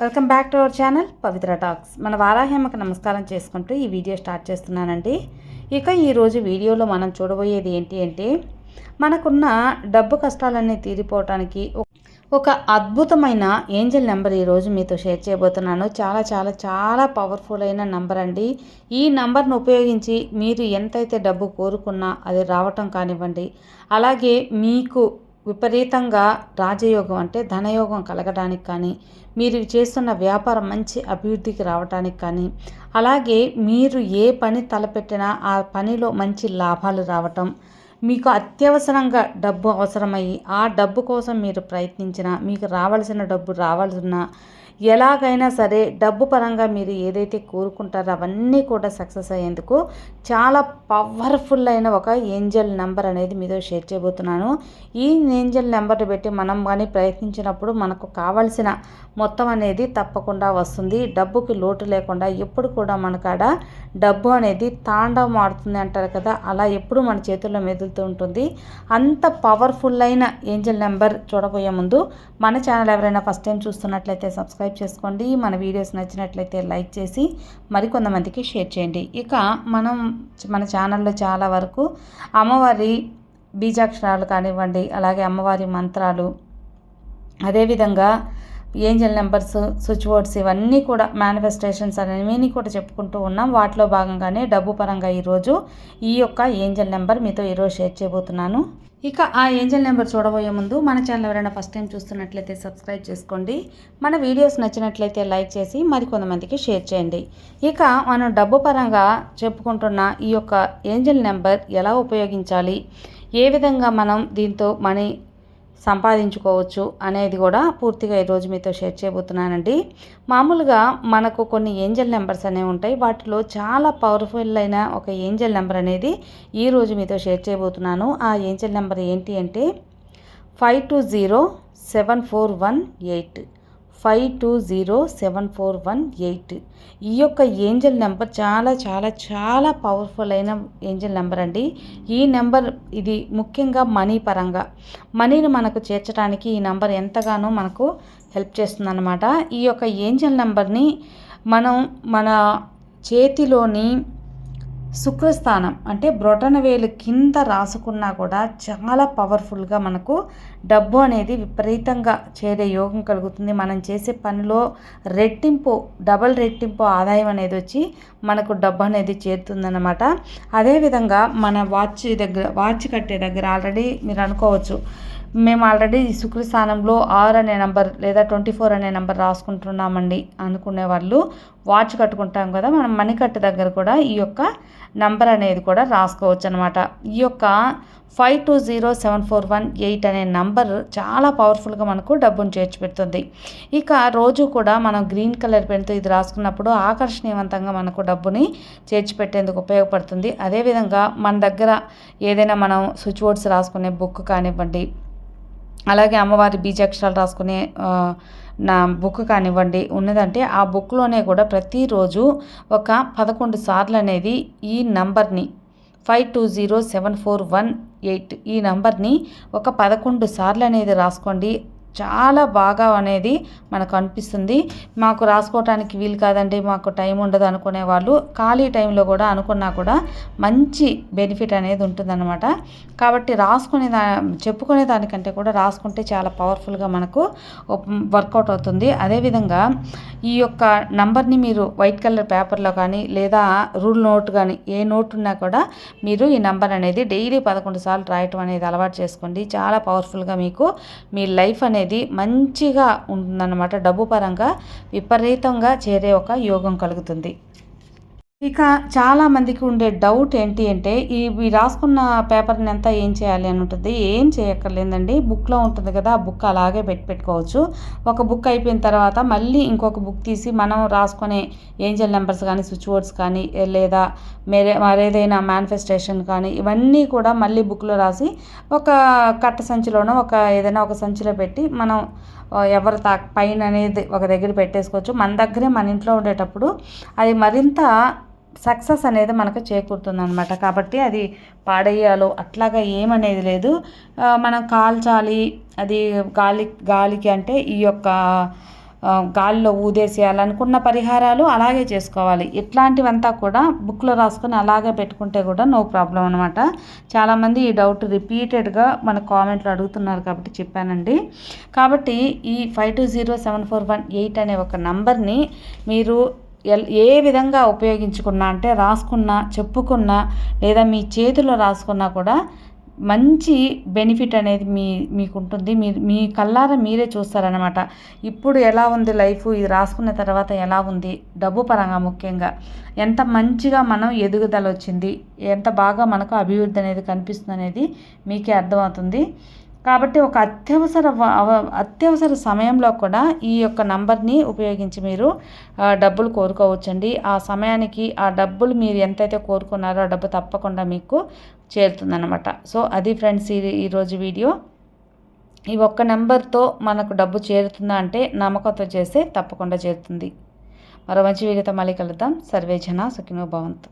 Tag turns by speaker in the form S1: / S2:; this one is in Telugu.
S1: Welcome back to our channel Pavitra talks. మన వారాహేమకు నమస్కారం చేసుకుంటూ ఈ వీడియో స్టార్ట్ చేస్తున్నానండి. ఇక ఈరోజు వీడియోలో మనం చూడబోయేది ఏంటి అంటే మనకున్న డబ్బు కష్టాలన్నీ తీరిపోవటానికి ఒక అద్భుతమైన ఏంజల్ నెంబర్ ఈరోజు మీతో షేర్ చేయబోతున్నాను. చాలా చాలా చాలా పవర్ఫుల్ అయిన నెంబర్ అండి. ఈ నెంబర్ను ఉపయోగించి మీరు ఎంతైతే డబ్బు కోరుకున్నా అది రావటం కానివ్వండి అలాగే మీకు విపరీతంగా రాజయోగం అంటే ధనయోగం కలగడానికి కానీ మీరు చేస్తున్న వ్యాపారం మంచి అభివృద్ధికి రావడానికి కానీ అలాగే మీరు ఏ పని తలపెట్టినా ఆ పనిలో మంచి లాభాలు రావటం మీకు అత్యవసరంగా డబ్బు అవసరమయ్యి ఆ డబ్బు కోసం మీరు ప్రయత్నించినా మీకు రావాల్సిన డబ్బు రావాల్సిన ఎలాగైనా సరే డబ్బు పరంగా మీరు ఏదైతే కోరుకుంటారో అవన్నీ కూడా సక్సెస్ అయ్యేందుకు చాలా పవర్ఫుల్ అయిన ఒక ఏంజల్ నెంబర్ అనేది మీతో షేర్ చేయబోతున్నాను. ఈ ఏంజల్ నెంబర్ పెట్టి మనం కానీ ప్రయత్నించినప్పుడు మనకు కావాల్సిన మొత్తం అనేది తప్పకుండా వస్తుంది. డబ్బుకి లోటు లేకుండా ఎప్పుడు కూడా మనకాడ డబ్బు అనేది తాండవం ఆడుతుంది అంటారు కదా అలా ఎప్పుడు మన చేతుల్లో మెదులుతూ ఉంటుంది. అంత పవర్ఫుల్ అయిన ఏంజల్ నెంబర్ చూడబోయే ముందు మన ఛానల్ ఎవరైనా ఫస్ట్ టైం చూస్తున్నట్లయితే సబ్స్క్రైబ్ చేసుకోండి. మన వీడియోస్ నచ్చినట్లయితే లైక్ చేసి మరికొంతమందికి షేర్ చేయండి. ఇక మనం మన ఛానల్లో చాలా వరకు అమ్మవారి బీజాక్షరాలు కానివ్వండి అలాగే అమ్మవారి మంత్రాలు అదేవిధంగా ఏంజల్ నెంబర్స్ స్విచ్ బోర్డ్స్ ఇవన్నీ కూడా మేనిఫెస్టేషన్స్ అనేవి కూడా చెప్పుకుంటూ ఉన్నాం. వాటిలో భాగంగానే డబ్బు పరంగా ఈరోజు ఈ యొక్క ఏంజల్ నెంబర్ మీతో ఈరోజు షేర్ చేయబోతున్నాను. ఇక ఆ ఏంజల్ నెంబర్ చూడబోయే ముందు మన ఛానల్ ఎవరైనా ఫస్ట్ టైం చూస్తున్నట్లయితే సబ్స్క్రైబ్ చేసుకోండి. మన వీడియోస్ నచ్చినట్లయితే లైక్ చేసి మరికొంతమందికి షేర్ చేయండి. ఇక మనం డబ్బు పరంగా చెప్పుకుంటున్న ఈ యొక్క ఏంజల్ నెంబర్ ఎలా ఉపయోగించాలి? ఏ విధంగా మనం దీంతో మనీ సంపాదించుకోవచ్చు అనేది కూడా పూర్తిగా ఈరోజు మీతో షేర్ చేయబోతున్నానండి. మామూలుగా మనకు కొన్ని ఏంజల్ నెంబర్స్ అనేవి ఉంటాయి. వాటిలో చాలా పవర్ఫుల్ అయిన ఒక ఏంజల్ నెంబర్ అనేది ఈరోజు మీతో షేర్ చేయబోతున్నాను. ఆ ఏంజల్ నెంబర్ ఏంటి అంటే five two zero seven four one eight. Five two zero seven four one eight. ఈ యొక్క ఏంజల్ నెంబర్ చాలా చాలా చాలా పవర్ఫుల్ అయిన ఏంజల్ నెంబర్ అండి. ఈ నెంబర్ ఇది ముఖ్యంగా మనీ పరంగా. మనీని మనకు చేర్చడానికి ఈ నెంబర్ ఎంతగానో మనకు హెల్ప్ చేస్తుందన్నమాట. ఈ యొక్క ఏంజల్ నెంబర్ని మనం మన చేతిలోని శుక్రస్థానం అంటే బ్రొటన వేలు కింద రాసుకున్నా కూడా చాలా పవర్ఫుల్గా మనకు డబ్బు అనేది విపరీతంగా చేరే యోగం కలుగుతుంది. మనం చేసే పనిలో రెట్టింపు డబల్ రెట్టింపు ఆదాయం అనేది వచ్చి మనకు డబ్బు అనేది చేరుతుందన్నమాట. అదేవిధంగా మన వాచ్ దగ్గర వాచ్ కట్టే దగ్గర ఆల్రెడీ మీరు అనుకోవచ్చు మేము ఆల్రెడీ శుక్ర స్థానంలో ఆర్ అనే నెంబర్ లేదా ట్వంటీ ఫోర్ అనే నెంబర్ రాసుకుంటున్నామండి అనుకునే వాళ్ళు. వాచ్ కట్టుకుంటాం కదా మనం మణికట్టు దగ్గర కూడా ఈ యొక్క నంబర్ అనేది కూడా రాసుకోవచ్చు అనమాట ఈ యొక్క five two zero seven four one eight అనే నంబర్ చాలా పవర్ఫుల్గా మనకు డబ్బును చేర్చిపెడుతుంది. ఇక రోజు కూడా మనం గ్రీన్ కలర్ పెన్తో ఇది రాసుకున్నప్పుడు ఆకర్షణీయవంతంగా మనకు డబ్బుని చేర్చిపెట్టేందుకు ఉపయోగపడుతుంది. అదేవిధంగా మన దగ్గర ఏదైనా మనం స్విచ్ బోర్డ్స్ రాసుకునే బుక్ కానివ్వండి అలాగే అమ్మవారి బీజాక్షరాలు రాసుకునే నా బుక్ కానివ్వండి ఉన్నదంటే ఆ బుక్లోనే కూడా ప్రతిరోజు ఒక పదకొండు సార్లు అనేది ఈ నంబర్ని five two zero seven four one eight ఈ నంబర్ని ఒక పదకొండు సార్లు అనేది రాసుకోండి. చాలా బాగా అనేది మనకు అనిపిస్తుంది. మాకు రాసుకోవటానికి వీలు కాదండి మాకు టైం ఉండదు అనుకునే వాళ్ళు ఖాళీ టైంలో కూడా అనుకున్నా కూడా మంచి బెనిఫిట్ అనేది ఉంటుందన్నమాట. కాబట్టి రాసుకునే దా చెప్పుకునే దానికంటే కూడా రాసుకుంటే చాలా పవర్ఫుల్గా మనకు వర్కౌట్ అవుతుంది. అదేవిధంగా ఈ యొక్క నంబర్ని మీరు వైట్ కలర్ పేపర్లో కానీ లేదా రూల్ నోట్ కానీ ఏ నోట్ ఉన్నా కూడా మీరు ఈ నంబర్ అనేది డైలీ పదకొండు సార్లు రాయటం అనేది అలవాటు చేసుకోండి. చాలా పవర్ఫుల్గా మీకు మీ లైఫ్ అనేది అనేది మంచిగా ఉంటుందన్నమాట. డబ్బు పరంగా విపరీతంగా చేరే ఒక యోగం కలుగుతుంది. ఇక చాలామందికి ఉండే డౌట్ ఏంటి అంటే ఈ రాసుకున్న పేపర్ని అంతా ఏం చేయాలి అని ఉంటుంది. ఏం చేయక్కర్లేదండి. బుక్లో ఉంటుంది కదా ఆ బుక్ అలాగే పెట్టి పెట్టుకోవచ్చు. ఒక బుక్ అయిపోయిన తర్వాత మళ్ళీ ఇంకొక బుక్ తీసి మనం రాసుకునే ఏంజల్ నెంబర్స్ కానీ స్విచ్ బోర్డ్స్ కానీ లేదా మేరే మరేదైనా మేనిఫెస్టేషన్ కానీ ఇవన్నీ కూడా మళ్ళీ బుక్లో రాసి ఒక కట్ట సంచిలోనో ఒక ఏదైనా ఒక సంచిలో పెట్టి మనం ఎవరు తా పైన అనేది ఒక దగ్గర పెట్టేసుకోవచ్చు. మన దగ్గరే మన ఇంట్లో ఉండేటప్పుడు అది మరింత సక్సెస్ అనేది మనకు చేకూరుతుంది అనమాట కాబట్టి అది పాడేయాలో అట్లాగా ఏమనేది లేదు. మనం కాల్చాలి అది గాలి గాలికి అంటే ఈ యొక్క గాలిలో ఊదేసేయాలనుకున్న పరిహారాలు అలాగే చేసుకోవాలి. ఇట్లాంటివంతా కూడా బుక్లో రాసుకొని అలాగే పెట్టుకుంటే కూడా నో ప్రాబ్లం అనమాట చాలామంది ఈ డౌట్ రిపీటెడ్గా మన కామెంట్లో అడుగుతున్నారు కాబట్టి చెప్పానండి. కాబట్టి ఈ five two zero seven four one eight అనే ఒక నంబర్ని మీరు ఏ విధంగా ఉపయోగించుకున్నా అంటే రాసుకున్నా చెప్పుకున్నా లేదా మీ చేతిలో రాసుకున్నా కూడా మంచి బెనిఫిట్ అనేది మీ మీకు ఉంటుంది మీ మీ కల్లారా మీరే చూస్తారనమాట ఇప్పుడు ఎలా ఉంది లైఫ్? ఇది రాసుకున్న తర్వాత ఎలా ఉంది? డబ్బు పరంగా ముఖ్యంగా. ఎంత మంచిగా మనం ఎదుగుదల వచ్చింది? ఎంత బాగా మనకు అభివృద్ధి అనేది కనిపిస్తుంది అనేది మీకే అర్థమవుతుంది. కాబట్టి ఒక అత్యవసర అత్యవసర సమయంలో కూడా ఈ యొక్క నంబర్ని ఉపయోగించి మీరు డబ్బులు కోరుకోవచ్చండి. ఆ సమయానికి ఆ డబ్బులు మీరు ఎంతైతే కోరుకున్నారో ఆ డబ్బు తప్పకుండా మీకు చేరుతుందన్నమాట. సో అది ఫ్రెండ్స్ ఈ ఈరోజు వీడియో. ఈ ఒక్క నెంబర్తో మనకు డబ్బు చేరుతుందా అంటే నమ్మకంతో చేస్తే తప్పకుండా చేరుతుంది. మరో మంచి వీడియోతో మళ్ళీ కలుద్దాం. సర్వేజన సుఖినో భవంతు.